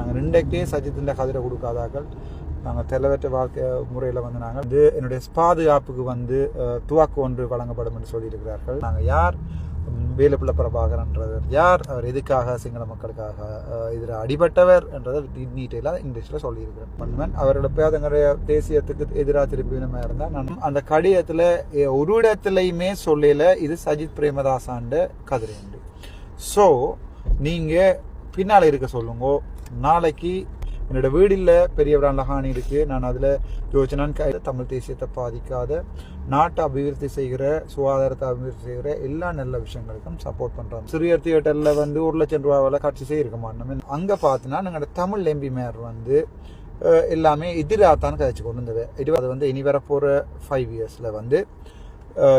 நாங்கள் ரெண்டைக்கே சஜித்தின் கதிரை கொடுக்காதாக்கள். நாங்கள் தெளிவற்ற வாழ்க்கை முறையில் வந்து நாங்கள் வந்து என்னுடைய பாதுகாப்புக்கு வந்து துவாக்கு ஒன்று வழங்கப்படும் என்று சொல்லியிருக்கிறார்கள். நாங்கள் யார்? ம், வேலுப்பிள்ள பிரபாகரன்றவர். யார்? அவர் எதுக்காக சிங்கள மக்களுக்காக இதில் அடிபட்டவர் என்றதை டீட்டெயிலாக இங்கிலீஷில் சொல்லியிருக்கிறேன். மன்மன் அவரோட பேர் எங்களுடைய தேசியத்துக்கு எதிராக திருப்பினமாக இருந்தால் நான் அந்த கடிதத்தில் ஒரு இடத்துலையுமே சொல்லல. இது சஜித் பிரேமதாசாண்ட கதிரை ஸோ நீங்கள் பின்னால் இருக்க சொல்லுங்க. நாளைக்கு என்னோட வீடில் பெரிய லஹானி இருக்குது நான் அதில் யோசனான் தமிழ் தேசியத்தை பாதிக்காத நாட்டை அபிவிருத்தி செய்கிற சுகாதாரத்தை அபிவிருத்தி செய்கிற எல்லா நல்ல விஷயங்களுக்கும் சப்போர்ட் பண்ணுறோம் சிறியர் தியேட்டரில் வந்து ஒரு லட்சம் ரூபாவில் காட்சி செய்யிருக்க மாட்டோம் அங்கே பார்த்தீங்கன்னா எங்களோட தமிழ் எம்பி மேயர் வந்து எல்லாமே எல்லாமே எதிராகத்தான் கதைச்சு கொண்டு வந்தது. இது அது வந்து இனி வரப்போகிற ஃபைவ் இயர்ஸில் வந்து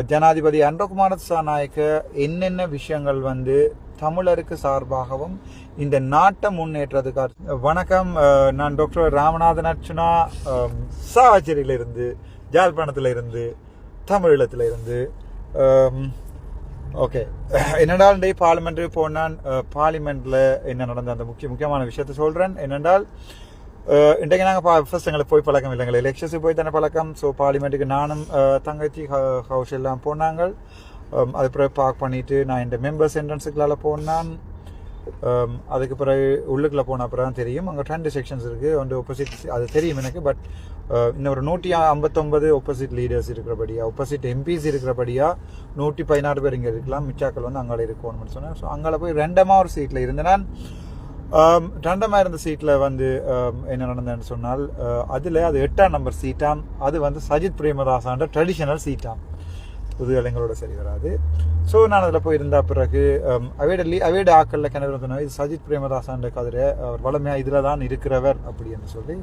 ஜனாதிபதி அன்றகுமார நாயக்க என்னென்ன விஷயங்கள் வந்து தமிழருக்கு சார்பாகவும் இந்த நாட்டை முன்னேற்றதுக்காக வணக்கம். நான் டாக்டர் ராமநாதன் அர்ச்சுனா. அஹ், இருந்து ஜாழ்ப்பாணத்தில் இருந்து இருந்து ஓகே. என்னென்றால் இன்றைய பார்லிமெண்ட்டு போனான் பார்லிமெண்ட்டில் என்ன நடந்த அந்த முக்கிய முக்கியமான விஷயத்தை சொல்கிறேன் என்னென்றால் இன்றைக்கு நாங்கள் ஃபர்ஸ்ட் எங்களுக்கு போய் பழக்கம் இல்லைங்களே எலெக்ஷன்ஸுக்கு போய் தானே பழக்கம். ஸோ பார்லிமெண்ட்டுக்கு நானும் தங்கச்சி ஹ- ஹவுஸ் எல்லாம் போனாங்க. Um, அது பிறகு பார்க் பண்ணிவிட்டு நான் இந்த மெம்பர்ஸ் என்ட்ரன்ஸுக்குள்ளால போனான். Um, அதுக்கு பிறகு உள்ளுக்குள்ளே போன அப்புறம் தான் தெரியும். அங்கே ரெண்டு செக்ஷன்ஸ் இருக்குது ஒன்று ஒப்போசிட் அது தெரியும் எனக்கு பட் uh, இன்னும் ஒரு நூற்றி ஐம்பத்தொம்பது ஒப்போசிட் லீடர்ஸ் இருக்கிறபடியா ஒப்போசிட் எம்பிஸ் இருக்கிறபடியா நூற்றி பதினாறு பேர் இங்கே இருக்கலாம். மிச்சாக்கள் வந்து அங்கே இருக்கணும்னு சொன்னேன் ஸோ அங்கே போய் ரெண்டமா ஒரு சீட்டில் இருந்தேன் ரெண்டமாக um, இருந்த சீட்டில் வந்து என்ன நடந்ததுன்னு சொன்னால் uh, அதில் அது எட்டாம் நம்பர் சீட்டாம் அது வந்து சஜித் பிரேமதாசான்ற ட்ரெடிஷனல் சீட்டாம் புது இளைஞரோட சரி வராது. ஸோ நான் அதில் போய் இருந்த பிறகு அவேடல்லி அவேட ஆக்கல்ல ஆக்களில் கிணறு சொன்னால் இது சஜித் பிரேமதாசான்ற கதிரை அவர் வளமையாக இதில் தான் இருக்கிறவர் அப்படின்னு சொல்லி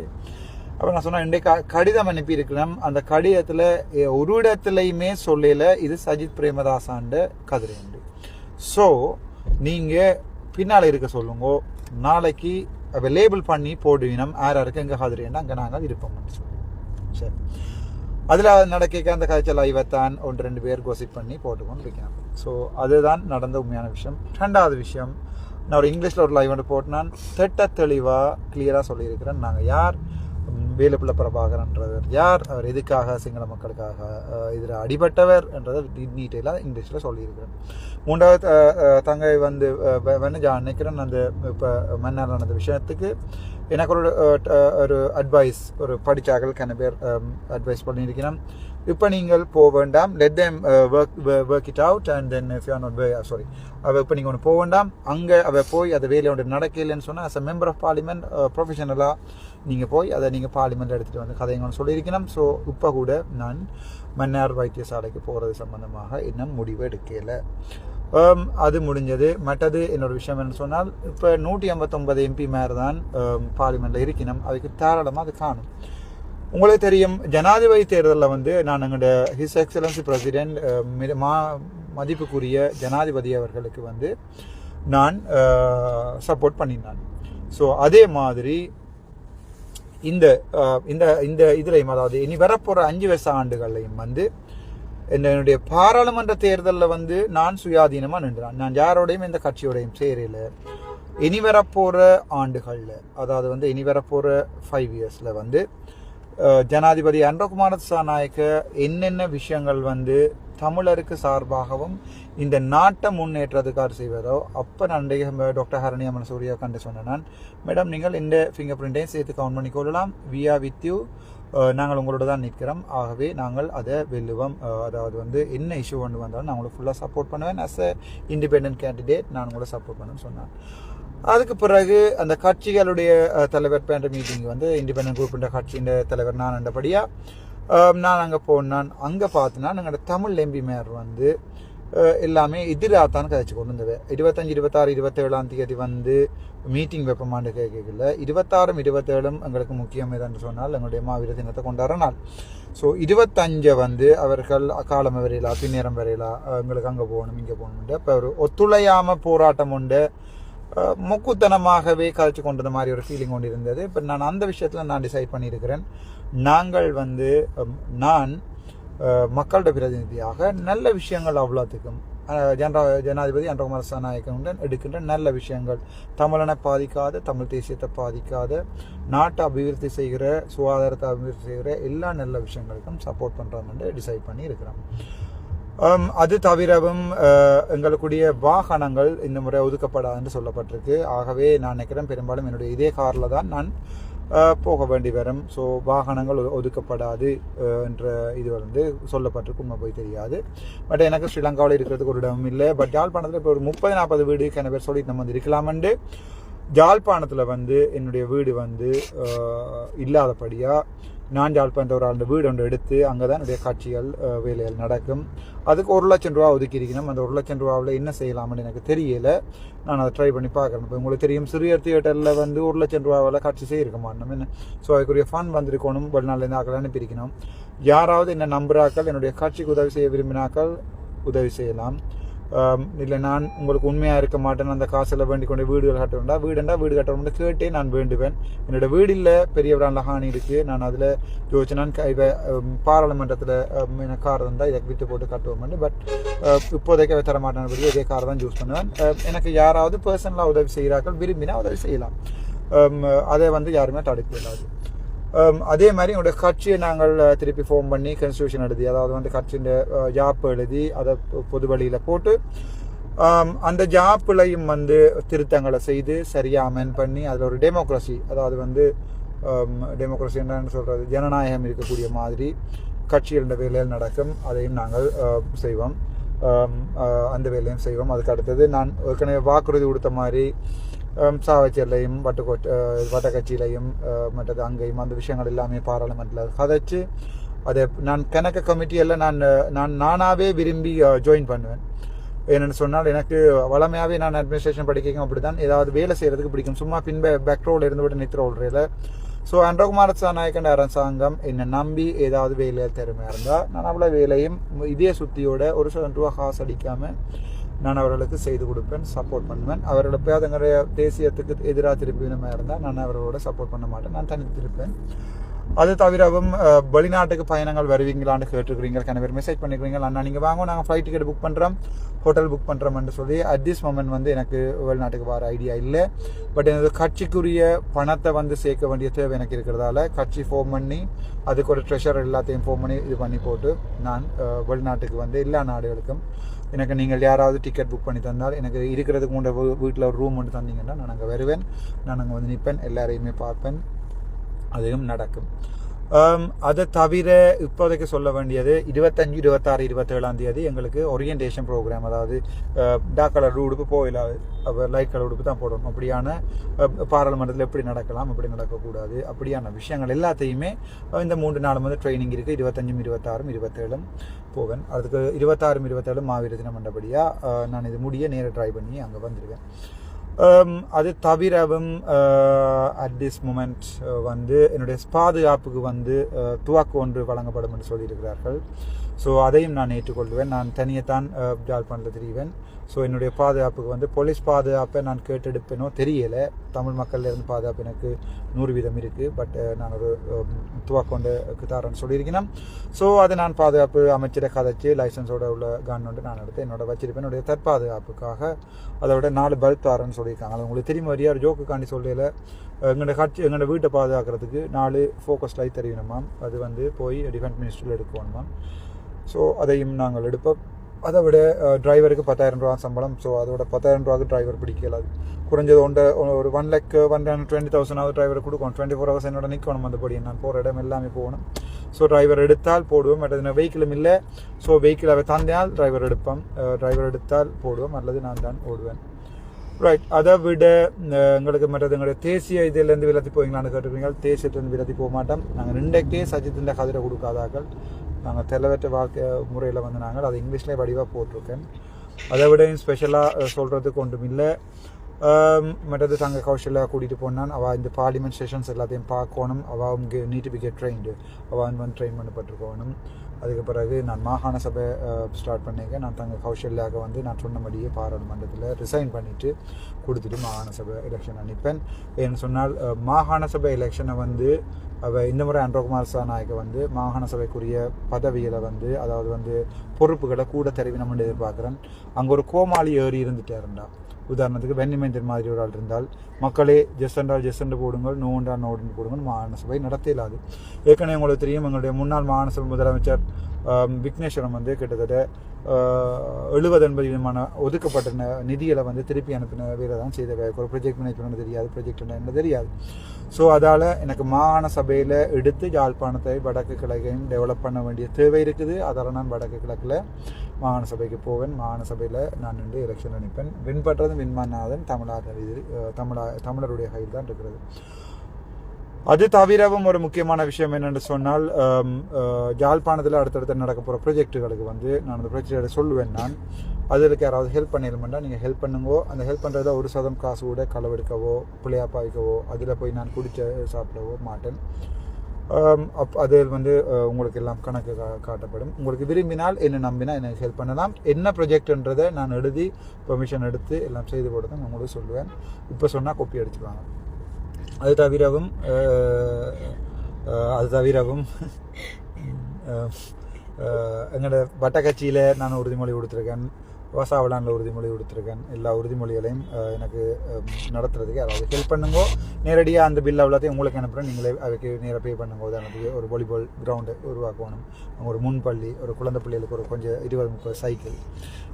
அப்போ நான் சொன்னேன் இன்றைக்கு க- கடிதம் அனுப்பி இருக்கிறேன். அந்த கடிதத்தில் ஒரு இடத்துலையுமே சொல்லல இது சஜித் பிரேமதாசாண்ட கதிரை உண்டு ஸோ நீங்கள் பின்னால் இருக்க சொல்லுங்க நாளைக்கு லேபிள் பண்ணி போடுவினம் யார் யாருக்கு எங்கள் கதிரைன்னா அங்கே நாங்கள் இருப்போம்னு சொல்லி. சரி. அதில் நடக்க அந்த காய்ச்சல் ஐவத்தான் ஒன்று ரெண்டு பேர் கோசிப் பண்ணி போட்டுக்கொண்டு இருக்கேன் ஸோ அதுதான் நடந்த உண்மையான விஷயம். ரெண்டாவது விஷயம் நான் ஒரு இங்கிலீஷில் ஒரு லைவ் ஒன்று போட்டு திட்ட தெளிவாக கிளியராக சொல்லியிருக்கிறேன். நாங்கள் யார்? வேலுப்பிள்ள பிரபாகரன்றவர். யார்? அவர் எதுக்காக? சிங்கள மக்களுக்காக இதில் அடிபட்டவர் என்றதை டீட்டெயிலாக இங்கிலீஷில் சொல்லியிருக்கிறேன். மூன்றாவது தங்கை வந்து வெனஜா நினைக்கிறேன் அந்த இப்போ மன்னர் நடந்த விஷயத்துக்கு எனக்கு ஒரு ஒரு அட்வைஸ் ஒரு படித்தாக்கள் கன பேர் அட்வைஸ் பண்ணியிருக்கிறேன் இப்போ நீங்கள் போக வேண்டாம் let them work work it out and then if you not sorry அவள் இப்போ நீங்கள் ஒன்று போக வேண்டாம் அங்கே அவள் போய் அதை வேலையை ஒன்று நடக்கலைன்னு சொன்னால் as a member of parliament ப்ரொஃபஷனலாக நீங்கள் போய் அதை நீங்கள் பார்லிமெண்ட் எடுத்துகிட்டு வந்து கதைங்கன்னு சொல்லியிருக்கணும் ஸோ இப்போ கூட நான் மன்னார் வைத்தியசாலைக்கு போகிறது சம்பந்தமாக இன்னும் முடிவு எடுக்கலை Um, அது முடிஞ்சது. மற்றது என்னோட விஷயம் என்ன சொன்னால் இப்போ நூற்றி ஐம்பத்தொன்பது எம்பி மேர் தான் பார்லிமெண்ட்டில் um, இருக்கணும் அதுக்கு தாராளமாக அது காணும். உங்களுக்கு தெரியும் ஜனாதிபதி தேர்தலில் வந்து நான் எங்களோட ஹிஸ் எக்ஸலன்சி பிரசிடென்ட் மா மதிப்புக்குரிய ஜனாதிபதி அவர்களுக்கு வந்து நான் uh, சப்போர்ட் பண்ணினான். ஸோ அதே மாதிரி இந்த uh, இந்த இந்த இதுலையும் அதாவது இனி வரப்போகிற அஞ்சு வருஷ ஆண்டுகள்லையும் வந்து என்னுடைய பாராளுமன்ற தேர்தலில் வந்து நான் சுயாதீனமாக நின்றான். நான் யாரோடையும் இந்த கட்சியோடையும் சேரல. இனி வரப்போகிற ஆண்டுகளில் அதாவது வந்து இனி வரப்போகிற ஃபைவ் இயர்ஸில் வந்து ஜனாதிபதி அன்பகுமார நாயக்க என்னென்ன விஷயங்கள் வந்து தமிழருக்கு சார்பாகவும் இந்த நாட்டை முன்னேற்றத்துக்காக செய்வதோ அப்போ நான் டாக்டர் ஹரணி அம்மன் சூர்யா கண்டு சொன்னேன் நான் மேடம் நீங்கள் இந்த ஃபிங்கர் பிரிண்ட்டையும் சேர்த்து கவுண்ட் பண்ணி கொள்ளலாம் வி ஆர் வித் யூ நாங்கள் உங்களோட தான் நிற்கிறோம். ஆகவே நாங்கள் அதை வெல்லுவோம். அதாவது வந்து என்ன இஷ்யூ கொண்டு வந்தாலும் நான் உங்களுக்கு ஃபுல்லாக சப்போர்ட் பண்ணுவேன். அஸ் அ இண்டிபெண்ட் கேண்டிடேட் நான் உங்களை சப்போர்ட் பண்ணுன்னு சொன்னேன் அதுக்கு பிறகு அந்த கட்சிகளுடைய தலைவர் பேண்ட மீட்டிங் வந்து இண்டிபெண்டன்ட் குரூப்ன்ற கட்சியின் தலைவர் நான் என்றபடியாக நான் அங்கே போனான். அங்கே பார்த்தினா எங்களோட தமிழ் எம்பி மேயர் வந்து எல்லாமே எல்லாமே எதிராகத்தான் கதைச்சு கொண்டு வந்தது இருபத்தஞ்சு இருபத்தாறு இருபத்தேழாம் தேதி வந்து மீட்டிங் வைப்பமாண்டு கேட்கல இருபத்தாறும் இருபத்தேழும் எங்களுக்கு முக்கியம் எதுன்னு சொன்னால் எங்களுடைய மாவீர தினத்தை கொண்டாடுற நாள் ஸோ இருபத்தஞ்சை வந்து அவர்கள் அக்காலம் வரையிலா பின்னேரம் வரையிலா எங்களுக்கு அங்கே போகணும் இங்கே போகணும்ண்டு இப்போ ஒரு ஒத்துழையாமல் போராட்டம் உண்டு அஹ், மொக்குத்தனமாகவே கதைச்சு கொண்டது மாதிரி ஒரு ஃபீலிங் கொண்டு இருந்தது இப்போ நான் அந்த விஷயத்தில் நான் டிசைட் பண்ணியிருக்கிறேன் நாங்கள் வந்து நான் மக்களோட பிரதிநிதியாக நல்ல விஷயங்கள் அவ்வளோத்துக்கும். அஹ், ஜன ஜனாதிபதி அன்றகுமார் சனாயக்கனுடன் எடுக்கின்ற நல்ல விஷயங்கள். தமிழனை பாதிக்காத தமிழ் தேசியத்தை பாதிக்காத நாட்டை அபிவிருத்தி செய்கிற சுகாதாரத்தை அபிவிருத்தி செய்கிற எல்லா நல்ல விஷயங்களுக்கும் சப்போர்ட் பண்ணுறோம்னு டிசைட் பண்ணி இருக்கிறோம் அது தவிரவும் எங்களுக்குரிய எங்களுக்குடைய வாகனங்கள் இந்த முறை ஒதுக்கப்படாதுன்னு சொல்லப்பட்டிருக்கு. ஆகவே நான் நினைக்கிறேன் பெரும்பாலும் என்னுடைய இதே காரில் தான் நான் போக வேண்டி வரும். ஸோ வாகனங்கள் ஒ- ஒதுக்கப்படாது என்ற இது வந்து சொல்லப்பட்டிருக்கு உண்மை போய் தெரியாது. பட் எனக்கு ஸ்ரீலங்காவில் இருக்கிறதுக்கு ஒரு இடம் இல்லை. பட் யாழ்ப்பாணத்தில் இப்போ ஒரு முப்பது நாற்பது வீடு கன பேர் சொல்லி நம்ம வந்து இருக்கலாமண்டு. ஜாழ்ப்பாணத்தில் வந்து என்னுடைய வீடு வந்து இல்லாதபடியாக நான் ஜாழ்ப்பாணத்தை ஒரு ஆண்டு வீடு ஒன்று எடுத்து அங்கே தான் என்னுடைய காட்சிகள் வேலைகள் நடக்கும். அதுக்கு ஒரு லட்சம் ரூபா ஒதுக்கி இருக்கணும். அந்த ஒரு லட்சம் ரூபாவில் என்ன செய்யலாம்னு எனக்கு தெரியல. நான் அதை ட்ரை பண்ணி பார்க்குறேன். இப்போ உங்களுக்கு தெரியும் சிறியர் தியேட்டரில் வந்து ஒரு லட்சம் ரூபாவில் காட்சி செய்யிருக்க மாட்டோம் என்ன? ஸோ அதுக்குரிய ஃபண்ட் வந்திருக்கணும். வெளிநாட்டிலேருந்து ஆக்கள் அனுப்பியிருக்கணும் யாராவது என்ன நம்புறாக்கள் என்னுடைய காட்சிக்கு உதவி செய்ய விரும்பினாக்கள் உதவி செய்யலாம். இல்லை நான் உங்களுக்கு உண்மையாக இருக்க மாட்டேன் அந்த காசில் வேண்டி கொண்டு வீடுகள் கட்டணும்டா வீடுண்டா வீடு கட்டணும்னு கேட்டே நான் வேண்டுவேன். என்னோட வீடு இல்லை பெரிய பிராண்டில் ஹானி இருக்குது நான் அதில் யோசிச்சு நான் பாராளுமன்றத்தில் எனக்கு கார் இருந்தால் இதை விட்டு போட்டு கட்டுவோம்னு. பட் இப்போதைக்கு தர மாட்டேன் படி இதே கார் தான் யூஸ் பண்ணுவேன். எனக்கு யாராவது பர்சனலாக உதவி செய்கிறார்கள் விரும்பினா உதவி செய்யலாம். அதை வந்து யாருமே தடுக்க இயலாது Um, அதே மாதிரி என்னோட கட்சியை நாங்கள் uh, திருப்பி ஃபோம் பண்ணி கன்ஸ்டியூஷன் எழுதி அதாவது வந்து கட்சியின் ஜாப் uh, எழுதி அதை பொது வழியில் போட்டு um, அந்த ஜாப்பிலையும் வந்து திருத்தங்களை செய்து சரியாக அமெண்ட் பண்ணி அதில் ஒரு டெமோக்ரஸி அதாவது வந்து um, டெமோக்ரஸி என்னன்னு சொல்கிறது ஜனநாயகம் இருக்கக்கூடிய மாதிரி கட்சிகளோட வேலையில் நடக்கும் அதையும் நாங்கள் uh, செய்வோம். அந்த வேலையும் செய்வோம். அதுக்கு அடுத்தது நான் ஏற்கனவே வாக்குறுதி கொடுத்த மாதிரி சாவச்சேரிலையும் வட்டக்கோட் வட்டக்கட்சியிலையும் மற்றது அங்கேயும் அந்த விஷயங்கள் எல்லாமே பாராளுமன்றத்தில் கதைச்சு அதை நான் கணக்கு கமிட்டியெல்லாம் நான் நான் நானாகவே விரும்பி ஜாயின் பண்ணுவேன் என்னென்னு சொன்னால் எனக்கு வளமையாகவே நான் அட்மினிஸ்ட்ரேஷன் படிக்கவும் அப்படி தான் ஏதாவது வேலை செய்கிறதுக்கு பிடிக்கும் சும்மா பின் பேக் இருந்து விட்டு நித்திர ஓடுறையில் ஸோ அன்றகுமார சாநாயக்கன் அரசாங்கம் என்னை நம்பி ஏதாவது வேலையில் திறமையாக இருந்தால் நான் அவ்வளோ வேலையும் இதே சுத்தியோட ஒரு சில ரூபா காசு அடிக்காமல் நான் அவர்களுக்கு செய்து கொடுப்பேன் சப்போர்ட் பண்ணுவேன். அவரோட பேதங்கிற தேசியத்துக்கு எதிராக திருப்பினமாக இருந்தால் நான் அவர்களோட சப்போர்ட் பண்ண மாட்டேன். நான் தனித்திருப்பேன். அது தவிரவும் வெளிநாட்டுக்கு பயணங்கள் வருவீங்களான்னு கேட்டுருக்கிறீங்க கன பேர் மெசேஜ் பண்ணிக்கிறீங்க அண்ணா நீங்கள் வாங்க நாங்கள் ஃப்ளைட் டிக்கெட் புக் பண்ணுறோம் ஹோட்டல் புக் பண்ணுறோம்னு சொல்லி அட் திஸ் மொமெண்ட் வந்து எனக்கு வெளிநாட்டுக்கு வர ஐடியா இல்லை. பட் எனது கட்சிக்குரிய பணத்தை வந்து சேர்க்க வேண்டிய தேவை எனக்கு இருக்கிறதால கட்சி ஃபோன் பண்ணி அதுக்கு ஒரு ட்ரெஷர் எல்லாத்தையும் ஃபோன் பண்ணி இது பண்ணி போட்டு நான் வெளிநாட்டுக்கு வந்து எல்லா நாடுகளுக்கும் எனக்கு நீங்கள் யாராவது டிக்கெட் புக் பண்ணி தந்தால் எனக்கு இருக்கிறதுக்கு முன்னே வீட்டில் ஒரு ரூம் ஒன்று தந்தீங்கன்னா நான் அங்கே வருவேன். நான் அங்கே வந்து நிற்பேன். எல்லாரையுமே பார்ப்பேன். அதுவும் நடக்கும். அதை தவிர இப்போதைக்கு சொல்ல வேண்டியது இருபத்தஞ்சு இருபத்தாறு இருபத்தேழாம் தேதி எங்களுக்கு ஓரியன்டேஷன் ப்ரோக்ராம் அதாவது டாக் கலர் உடுப்பு போயில அப்போ லைட் கலர் உடுப்பு தான் போடணும். அப்படியான பாராளுமன்றத்தில் எப்படி நடக்கலாம் எப்படி நடக்கக்கூடாது அப்படியான விஷயங்கள் எல்லாத்தையுமே இந்த மூன்று நாள் வந்து ட்ரைனிங் இருக்குது இருபத்தஞ்சும் இருபத்தாறும் இருபத்தேழும் போவேன் அதுக்கு இருபத்தாறும் இருபத்தேழும் மாவீர தினம் மண்டபடியாக நான் இது முடிய நேராக ட்ரை பண்ணி அங்கே வந்துடுவேன் Um, அது தவிரவும் அட் திஸ் மூமெண்ட் வந்து என்னுடைய பாதுகாப்புக்கு வந்து uh, துவாக்கு ஒன்று வழங்கப்படும் என்று சொல்லியிருக்கிறார்கள். ஸோ அதையும் நான் ஏற்றுக்கொள்வேன். நான் தனியைத்தான் uh, ஜாழ்ப்பாணத்தில் தெரிவேன் ஸோ என்னுடைய பாதுகாப்புக்கு வந்து போலீஸ் பாதுகாப்பை நான் கேட்டெடுப்பேனோ தெரியலை. தமிழ் மக்கள்லேருந்து பாதுகாப்பு எனக்கு நூறு வீதம் இருக்குது பட் நான் ஒரு முத்துவா கொண்டு தரேன்னு சொல்லியிருக்கிறேன். ஸோ அதை நான் பாதுகாப்பு அமைச்சரை கதைச்சு லைசன்ஸோட உள்ள கன் வந்து நான் எடுத்து என்னோட வச்சிருப்பேன். என்னுடைய தற்பாதுகாப்புக்காக. அதோட நாலு பல்ப் தரேன்னு சொல்லியிருக்காங்க. அது உங்களுக்கு தெரியும் வரியார் ஒரு ஜோக்குக்காண்டி சொல்லல. எங்களோட காட்சி எங்களோட வீட்டை பாதுகாக்கிறதுக்கு நாலு ஃபோக்கஸ் லைட் தெரியணுமாம் அது வந்து போய் டிஃபென்ஸ் மினிஸ்டரில் எடுக்கணுமாம் ஸோ அதையும் நாங்கள் எடுப்போம். அதை விட டிரைவருக்கு பத்தாயிரம் ரூபா சம்பளம் ஸோ அதோட பத்தாயிரம் ரூபாய்க்கு டிரைவர் பிடிக்கலாது குறைஞ்சது ஒன்ற ஒரு one lakh one twenty thousand driver கொடுக்கணும் டுவெண்ட்டி ஃபோர் ஹவர்ஸ் என்னோட நிற்கணும் அந்தபடி நான் போகிற இடம் எல்லாமே போகணும் ஸோ டிரைவர் எடுத்தால் போடுவோம் மற்றது வெஹிக்கிளும் இல்லை ஸோ வெஹிக்கிள் அவை தந்தையால் டிரைவர் எடுப்போம் டிரைவர் எடுத்தால் போடுவோம் அல்லது நான் தான் ஓடுவேன் ரைட் அதை விட எங்களுக்கு மற்றது எங்களுடைய தேசிய இதிலேருந்து விலத்தி போவீங்களான்னு கேட்டுருக்கீங்க தேசியத்துலேருந்து விலத்தி போக மாட்டோம் நாங்கள் ரெண்டக்கே சஜித்தின் கதிரை கொடுக்காதாக்கள் நாங்கள் தெளிவற்ற வாழ்க்கை முறையில் வந்து நாங்கள் அது இங்கிலீஷ்லேயே வடிவாக போட்டிருக்கேன். அதை விட ஸ்பெஷலாக சொல்கிறதுக்கு ஒன்றும் இல்லை. மற்றது தங்க கௌஷலாக கூட்டிகிட்டு போனான். அவள் இந்த பார்லிமெண்ட் செஷன்ஸ் எல்லாத்தையும் பார்க்கணும். அவள் அவங்க நீட் பி கெட் ட்ரெயின்டு அவள் வந்து ட்ரெயின் பண்ணப்பட்டிருக்கணும். அதுக்கு பிறகு நான் மாகாண சபை ஸ்டார்ட் பண்ணியிருக்கேன். நான் தங்க கௌஷல்யாவுக்கு வந்து நான் சொன்னபடியே பாராளுமன்றத்தில் ரிசைன் பண்ணிவிட்டு கொடுத்துட்டு மாகாண சபை எலெக்ஷன் அனுப்பேன் ஏன்னு சொன்னால் மாகாண சபை எலெக்ஷனை வந்து அவள் இந்த முறை அன்றகுமார் சாநாயக்க வந்து மாகாண சபைக்குரிய பதவியில் வந்து அதாவது வந்து பொறுப்புகளை கூட நம்ம எதிர்பார்க்குறேன். அங்கே ஒரு கோமாளி ஏறி இருந்துட்டாருண்டா. உதாரணத்துக்கு வெண்ணிமேந்தர் மாதிரி ஒரு ஆள் இருந்தால் மக்களே ஜெஸ்டண்டால் ஜெஸ்டண்டு போடுங்கள் நோண்டா நோடுன்னு போடுங்கள் மாகாண சபை நடத்த இயலாது ஏற்கனவே உங்களுக்கு தெரியும் எங்களுடைய முன்னாள் மாகாண சபை முதலமைச்சர் விக்னேஸ்வரம் வந்து கிட்டத்தட்ட எழுபது எண்பது விதமான ஒதுக்கப்பட்ட நிதிகளை வந்து திருப்பி அனுப்பின வேலை தான் செய்த ஒரு ப்ரொஜெக்ட் மேனேஜ்மெண்ட் தெரியாது ப்ரொஜெக்ட் என்ன தெரியாது. ஸோ அதால் எனக்கு மாகாண சபையில் எடுத்து யாழ்ப்பாணத்தை வடக்கு கிழக்கையும் டெவலப் பண்ண வேண்டிய தேவை இருக்குது. அதால் நான் வடக்கு கிழக்கில் மாகாண சபைக்கு போவேன். மாகாண சபையில் நான் நின்று எலெக்ஷன் நினைப்பேன் வின் பண்ணுறது வின்மாநாதன் தமிழர் தமிழா தமிழருடைய கையில் தான் இருக்கிறது. அது தவிரவும் ஒரு முக்கியமான விஷயம் என்னென்னு சொன்னால் ஜாழ்ப்பாணத்தில் யாழ்ப்பாணத்தில் அடுத்தடுத்து நடக்க போகிற ப்ரொஜெக்ட்டுகளுக்கு வந்து நான் அந்த ப்ரொஜெக்டை சொல்லுவேன் நான். அதுக்கு யாராவது ஹெல்ப் பண்ணிடமெண்டா நீங்கள் ஹெல்ப் பண்ணுங்கோ. அந்த ஹெல்ப் பண்ணுறத ஒரு சதம் காசு கூட களவெடுக்கவோ புளியாப்பா வைக்கவோ அதில் போய் நான் குடிச்ச சாப்பிடவோ மாட்டேன். அப் அது வந்து உங்களுக்கு எல்லாம் கணக்கு கா- காட்டப்படும். உங்களுக்கு விரும்பினால் என்ன நம்பினா எனக்கு ஹெல்ப் பண்ணலாம். என்ன ப்ரொஜெக்ட்ன்றதை நான் எழுதி பெர்மிஷன் எடுத்து எல்லாம் செய்து கொடுத்து நான் உங்களுக்கு சொல்லுவேன். இப்போ சொன்னால் கொப்பி அடிச்சுக்குவாங்க. அது தவிரவும் அது தவிரவும் எங்களோட வட்டக்கட்சியில் நான் உறுதிமொழி கொடுத்துருக்கேன். வசாவலானில் உறுதிமொழி கொடுத்துருக்கேன். எல்லா உறுதிமொழிகளையும் எனக்கு நடத்துறதுக்கு யாராவது ஹெல்ப் பண்ணுங்கோ நேரடியாக அந்த பில் அவ்வளோத்தையும் உங்களுக்கு அனுப்புகிறேன் நீங்களே அதுக்கு நேராக பே பண்ணுங்க உதாரணத்துக்கு ஒரு வாலிபால் கிரவுண்டு உருவாக்கணும். அவங்க ஒரு முன்பள்ளி ஒரு குழந்தை பிள்ளைகளுக்கு ஒரு கொஞ்சம் இருபது முப்பது சைக்கிள்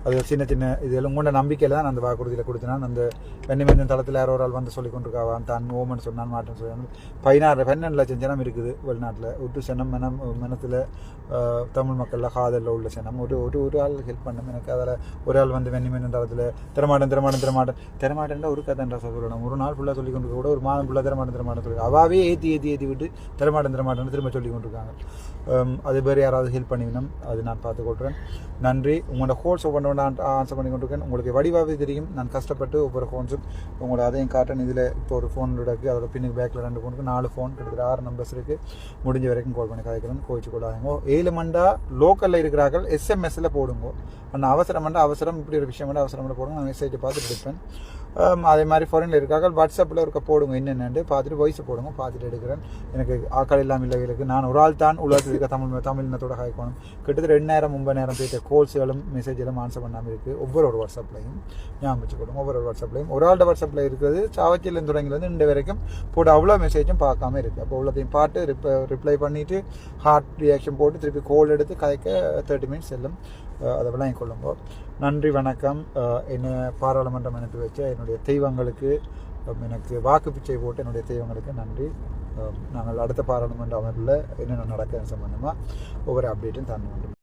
அது சின்ன சின்ன இதெல்லாம் உங்களோட நம்பிக்கையில் தான் அந்த வாக்குறுதியில் கொடுத்தேன். அந்த வெண்ணிமேந்தன் தளத்தில் யாரோ ஒரு ஆள் வந்து சொல்லி கொண்டிருக்காவான் தான் ஓமன் சொன்னான் மாட்டேன்னு சொன்னான். பதினாறு பன்னெண்டு லட்சம் ஜனம் இருக்குது வெளிநாட்டில். ஒட்டு சனம் மனம் மனத்தில் தமிழ் மக்களில் காதலில் உள்ள சனம் ஒரு ஒரு ஒரு ஆள் ஹெல்ப் பண்ணும் எனக்கு அதில் ஒரு ஆள் வந்து வெண்ணிமேந்தன் தளத்தில் திறமாட்டன் திறமாட்டன் திறமாட்டன் திறமாட்டன்ல ஒரு கதைன்றா சொல்லணும். ஒரு நாள் ஃபுல்லாக சொல்லி கொண்டு கூட ஒரு மாதம் ஃபுல்லாக திறமாட்டன் திறமாட்டன் சொல்லி அவாவே ஏற்றி ஏற்றி ஏற்றி விட்டு திறமாட்டன் திறமாட்டன் திரும்ப சொல்லி கொண்டிருக்காங்க. அது பேர் யாராவது ஹெல்ப் பண்ணிக்கணும். அது நான் பார்த்து கொள்கிறேன் நன்றி. உங்களோட ஹோல்ஸ் ஒவ்வொன்று ஆன்சர் பண்ணி கொண்டிருக்கேன். உங்களுக்கு வடிவாகவே தெரியும். நான் கஷ்டப்பட்டு ஒவ்வொரு ஃபோன்ஸும் உங்களோட அதையும் காட்டன் இதில் இப்போ ஒரு ஃபோன் இருக்குது அதோட பின்னுக்கு பேக்கில் ரெண்டு ஃபோனுக்கு நாலு ஃபோன் கிட்டத்தட்ட ஆறு நம்பர்ஸ் இருக்குது முடிஞ்ச வரைக்கும் கால் பண்ணி கதைக்கிறேன் கோவிச்சு கொள்ளாதீங்க. ஏழு மண்டா லோக்கலில் இருக்கிறார்கள். எஸ்எம்எஸ்ஸில் போடுங்க. ஆனால் அவசரம் மண்டா அவசரம் இப்படி ஒரு விஷயம் மண்டா அவசரம் மண்டா போடுங்க நான் மெசேஜை பார்த்துட்டு இருப்பேன் அதே மாதிரி ஃபாரினில் இருக்காங்க வாட்ஸ்அப்பில் இருக்க போடுங்க என்னென்னு பார்த்துட்டு வாய்ஸ் போடுங்க பார்த்துட்டு எடுக்கிறேன். எனக்கு ஆக்கள் இல்லாமல் இல்லைகளுக்கு நான் ஒரு ஆள் தான் உலகத்தில் இருக்க தமிழ் தமிழ் இனத்தோட காய்க்கணும் கிட்டத்தட்ட ரெண்டு நேரம் ஒன்பது நேரம் போயிட்ட கோல்ஸ்களும் மெசேஜ்களும் ஆன்சர் பண்ணாமல் இருக்குது ஒவ்வொரு ஒரு வாட்ஸ்அப்லையும் ஞாபகம் வச்சுக்கணும் ஒவ்வொரு ஒரு வாட்ஸ்அப்லையும் ஒரு ஆள்கிட்ட வாட்ஸ்அப்பில் இருக்கிறது சாவச்சியிலேருந்து தொடங்கிலேருந்து இந்த வரைக்கும் போட்டு அவ்வளோ மெசேஜும் பார்க்காம இருக்குது அப்போ அவ்வளோத்தையும் பார்த்து ரிப்ளை ரிப்ளை பண்ணிவிட்டு ஹார்ட் ரியாக்ஷன் போட்டு திருப்பி கோல் எடுத்து கதைக்க தேர்ட்டி மினிட்ஸ் செல்லும். அதை விளங்கிக் கொள்ளுங்க. நன்றி வணக்கம். என்னை பாராளுமன்றம் அனுப்பி வச்ச என்னுடைய தெய்வங்களுக்கு எனக்கு வாக்கு பிச்சை போட்டு என்னுடைய தெய்வங்களுக்கு நன்றி. நாங்கள் அடுத்த பாராளுமன்ற அமர்வில் என்னென்ன நடக்கிறது சம்பந்தமாக ஒவ்வொரு அப்டேட்டும் தரணும்.